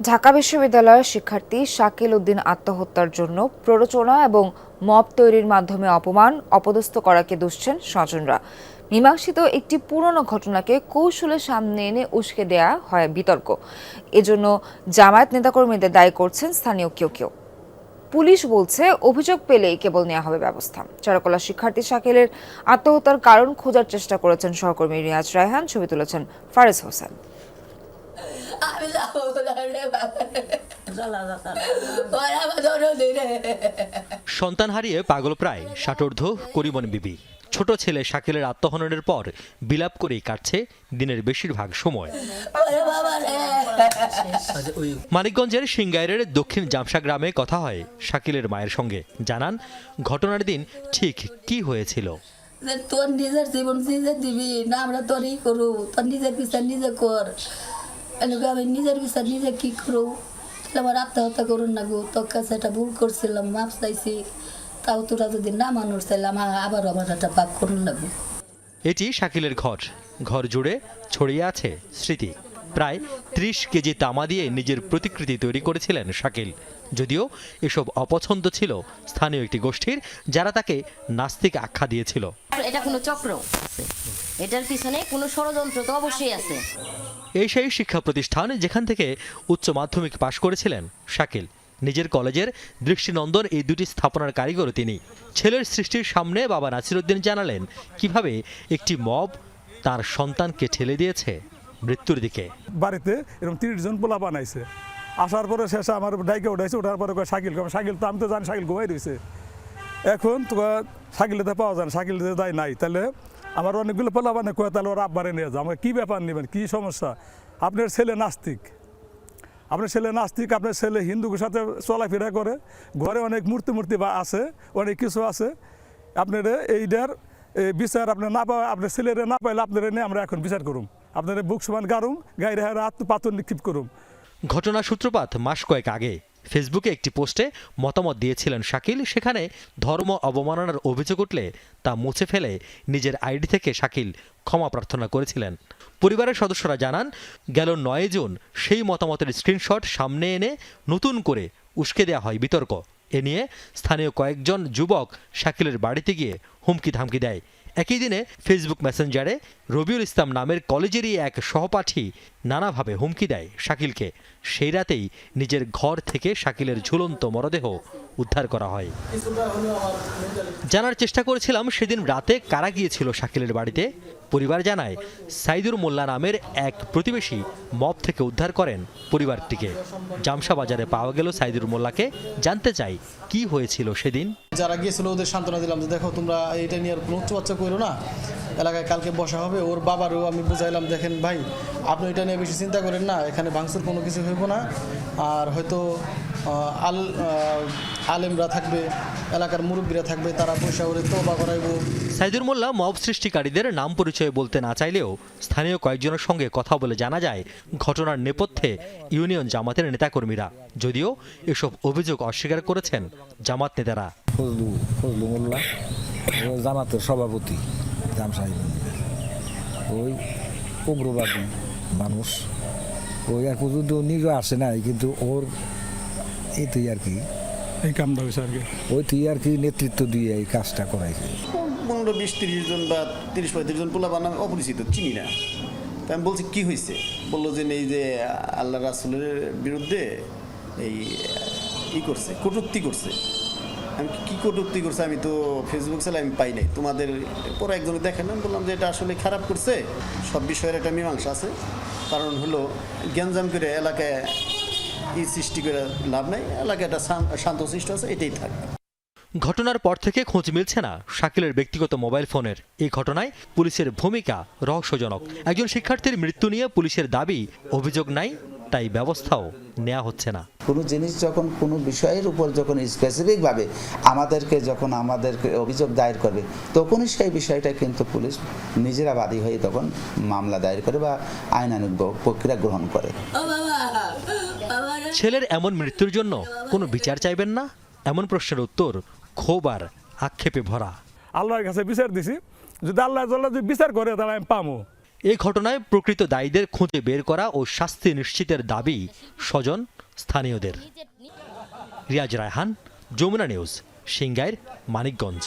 ঢাকা বিশ্ববিদ্যালয়ের শিক্ষার্থী শাকিল উদ্দিন আত্মহত্যার জন্য প্ররোচনা এবং মব তৈরির মাধ্যমে অপমান অপদস্থ করাকে দুষছেন স্বজনরা। মীমাংসিত একটি পুরনো ঘটনাকে কৌশলে সামনে এনে উস্কে দেয়া হয় বিতর্ক। এজন্য জামায়াত নেতাকর্মীদের দায়ী করছেন স্থানীয় কেউ কেউ। পুলিশ বলছে, অভিযোগ পেলেই কেবল নেওয়া হবে ব্যবস্থা। চারকলা শিক্ষার্থী শাকিলের আত্মহত্যার কারণ খোঁজার চেষ্টা করেছেন সহকর্মী রিয়াজ রায়হান, ছবি তুলেছেন ফারেজ হোসেন আমি যাব না রে বাবা ওরা আমার দৌড়ে রে সন্তান হারিয়ে পাগল প্রায়, ষাটোর্ধ করিমন বিবি। ছোট ছেলে শাকিলের আত্মহননের পর বিলাপ করেই কাটছে দিনের বেশিরভাগ সময়। মানিকগঞ্জের সিংগাইরের দক্ষিণ জামসা গ্রামে কথা হয় শাকিলের মায়ের সঙ্গে। জানান, ঘটনার দিন ঠিক কি হয়েছিল? তোর নিজের জীবন নিজে দিবি, না আমরা তোরই করু, তোর নিজের বিচার নিজে কর। এনেকে আমি নিজের বিচার নিজে কি করু? তাহলে আমার আত্মহত্যা করুন না গো। তোর কাছে একটা ভুল করছিলাম মাপ চাইছি। তাও তোরা যদি না মানুষ চাইলাম আবার আমার একটা পাপ করুন লাগবো এটি শাকিলের ঘর। ঘর জুড়ে ছড়িয়ে আছে স্মৃতি। প্রায় ত্রিশ কেজি তামা দিয়ে নিজের প্রতিকৃতি তৈরি করেছিলেন শাকিল। যদিও এসব অপছন্দ ছিল স্থানীয় একটি গোষ্ঠীর যারা তাকে নাস্তিক আখ্যা দিয়েছিল। এটা কোনো চক্র। এটার পিছনে কোনো ষড়যন্ত্র তো অবশ্যই আছে। এই সেই শিক্ষা প্রতিষ্ঠান যেখান থেকে উচ্চ মাধ্যমিক পাশ করেছিলেন শাকিল। নিজের কলেজের দৃষ্টিনন্দন এই দুটি স্থাপনার কারিগর তিনি। ছেলের সৃষ্টির সামনে বাবা নাসিরুদ্দিন জানালেন, কীভাবে একটি মব তার সন্তানকে ঠেলে দিয়েছে মৃত্যুর দিকে? বাড়িতে এরকম তিরিশ জন পোলা বানাইছে। আসার পরে শেষে আমার ডাইকে উঠাইছে ওঠার পরে শাকিল শাকিল, তো আমি তো জানি, শাকিল ঘুমাই রয়েছে এখন তো শাকিলেতে পাওয়া যায় না শাকিলেতে দায় নাই, তাহলে আমার অনেকগুলো পোলা বানে কয়, তাহলে ওরা আব্বারে নিয়ে যাও। আমাকে কী ব্যাপার নেবেন? কী সমস্যা? আপনার ছেলে নাস্তিক। আপনার ছেলে নাস্তিক, আপনার ছেলে হিন্দুর সাথে চলাফেরা করে, ঘরে অনেক মূর্তি মূর্তি বা আছে, অনেক কিছু আছে। আপনার এইটার এই বিচার আপনার না পাওয়া, আপনার ছেলেরা না পাইলে আপনারা নিয়ে আমরা এখন বিচার করুম। আপনারা বুক সমান গারুম গাইরে হারে আত্মপাতন নিক্ষেপ করুম। ঘটনা সূত্রপাত মাস কয়েক আগে। ফেসবুকে একটি পোস্টে মতামত দিয়েছিলেন শাকিল। সেখানে ধর্ম অবমাননার অভিযোগ উঠলে তা মুছে ফেলে নিজের আইডি থেকে শাকিল ক্ষমা প্রার্থনা করেছিলেন। পরিবারের সদস্যরা জানান, গেল নয় জুন সেই মতামতের স্ক্রিনশট সামনে এনে নতুন করে উস্কে দেওয়া হয় বিতর্ক। এ নিয়ে স্থানীয় কয়েকজন যুবক শাকিলের বাড়িতে গিয়ে হুমকি ধামকি দেয়। একই দিনে ফেসবুক মেসেঞ্জারে রবিউল ইসলাম নামের কলেজেরই এক সহপাঠী নানাভাবে হুমকি দেয় শাকিলকে। সেই রাতেই নিজের ঘর থেকে শাকিলের ঝুলন্ত মরদেহ উদ্ধার করা হয়। জানার চেষ্টা করেছিলাম, সেদিন রাতে কারা গিয়েছিল শাকিলের বাড়িতে? পরিবার জানায়, সাইদুর মোল্লা নামের এক প্রতিবেশী মব থেকে উদ্ধার করেন পরিবারটিকে। জামসা বাজারে পাওয়া গেল সাইদুর মোল্লাকে। জানতে চাই, কি হয়েছিল সেদিন? যারা গিয়েছিল ওদের সান্ত্বনা দিলাম যে, দেখো, তোমরা এটা নিয়ে আর কোনো উচ্চবাচ্চা করো না। এলাকায় কালকে বসা হবে। ওর বাবারও আমি বুঝাইলাম, দেখেন ভাই, আপনি এটা নিয়ে বেশি চিন্তা করেন না। এখানে ভাঙচুর কোনো কিছু হইব না। আর হয়তো আল আলেমরা থাকবে এলাকার মুরব্বীরা থাকবে তারা পয়সা করে তোবা করাইবো। সাইদুর মোল্লা মব সৃষ্টিকারীদের নাম পরিচয় বলতে না চাইলেও স্থানীয় কয়েকজনের সঙ্গে কথা বলে জানা যায় ঘটনার নেপথ্যে ইউনিয়ন জামাতের নেতাকর্মীরা। যদিও এসব অভিযোগ অস্বীকার করেছেন জামাত নেতারা। ফজলু ফজলু মোল্লা ও জামাতের সভাপতি ওই উগ্রবাদী মানুষ। ওই আর পর্যন্ত নিজে আসে নাই কিন্তু ওর এই তুই আর কি? এই কামটা হয়েছে আর কি। ওই তুই আর কি নেতৃত্ব দিয়ে এই কাজটা করাইছে? পনেরো বিশ তিরিশ জন বা তিরিশ পঁয়ত্রিশ জন পোলা বানাম অপরিচিত চিনি না। তা আমি বলছি কি হয়েছে বলল যে এই যে আল্লাহ রাসুলের বিরুদ্ধে এই ই করছে কটূক্তি করছে। আমি কি- কি কটূক্তি করছে? আমি তো ফেসবুক চালাই আমি পাই নাই। তোমাদের পরে একজনে দেখেন আমি বললাম যে এটা আসলে খারাপ করছে? সব বিষয়ের একটা মীমাংসা আছে। কারণ হলো জ্ঞানজাম করে এলাকায় ই সৃষ্টি করে লাভ নাই এলাকাটা একটা শান- শান্ত সৃষ্টি আছে, এটাই থাকবে ঘটনার পর থেকে খোঁজ মিলছে না শাকিলের ব্যক্তিগত মোবাইল ফোনের। এই ঘটনায় পুলিশের ভূমিকা রহস্যজনক। একজন শিক্ষার্থীর মৃত্যু নিয়ে পুলিশের দাবি, অভিযোগ নাই তাই ব্যবস্থাও নেওয়া হচ্ছে না। কোনো জিনিস যখন কোনো বিষয়ের উপর যখন স্পেসিফিকভাবে আমাদেরকে যখন আমাদেরকে অভিযোগ দায়ের করবে তখনই সেই বিষয়টা কিন্তু পুলিশ নিজেরা বাদী হয়ে তখন মামলা দায়ের করে বা আইনানুগ প্রক্রিয়া গ্রহণ করে। ছেলের এমন মৃত্যুর জন্য কোনো বিচার চাইবেন না? এমন প্রশ্নের উত্তর ক্ষোভ আর আক্ষেপে ভরা। আল্লাহর কাছে বিচার দিছি। যদি আল্লাহ যদি বিচার করে তাহলে আমি পামো। এ ঘটনায় প্রকৃত দায়ীদের খুঁজে বের করা ও শাস্তি নিশ্চিতের দাবি স্বজন স্থানীয়দের। রিয়াজ রায়হান, যমুনা নিউজ, সিঙ্গাইর, মানিকগঞ্জ।